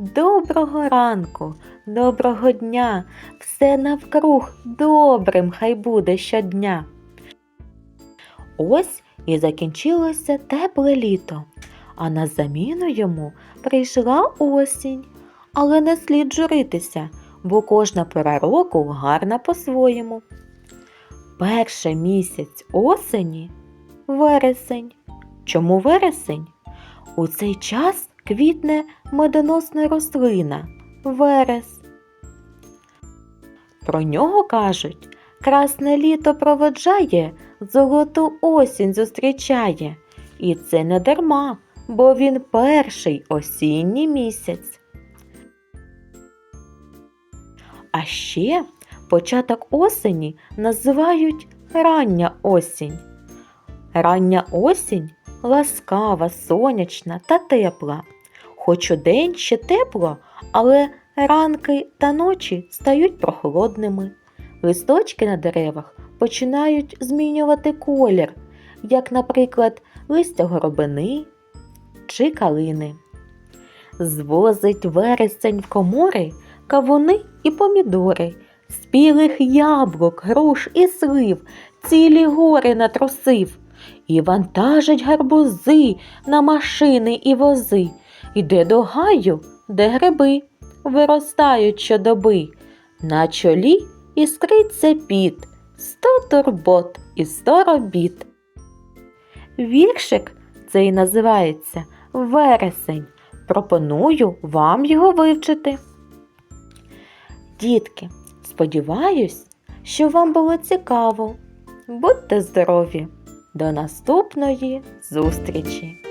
Доброго ранку, доброго дня, все навкруг добрим хай буде щодня. Ось і закінчилося тепле літо, а на заміну йому прийшла осінь. Але не слід журитися, бо кожна пора року гарна по-своєму. Перший місяць осені вересень. Чому вересень? У цей час квітне медоносна рослина верес. Про нього кажуть, красне літо проводжає, золоту осінь зустрічає. І це не дарма, бо він перший осінній місяць. А ще початок осені називають рання осінь. Рання осінь ласкава, сонячна та тепла. Хоч удень ще тепло, але ранки та ночі стають прохолодними. Листочки на деревах починають змінювати колір, як, наприклад, листя горобини чи калини. Звозить вересень в комори кавуни і помідори, спілих яблук, груш і слив, цілі гори натрусив, і вантажить гарбузи на машини і вози, іде до гаю, де гриби виростають щодоби, на чолі іскриться піт, сто турбот і сто робіт. Віршик цей називається Вересень. Пропоную вам його вивчити. Дітки, сподіваюсь, що вам було цікаво. Будьте здорові! До наступної зустрічі!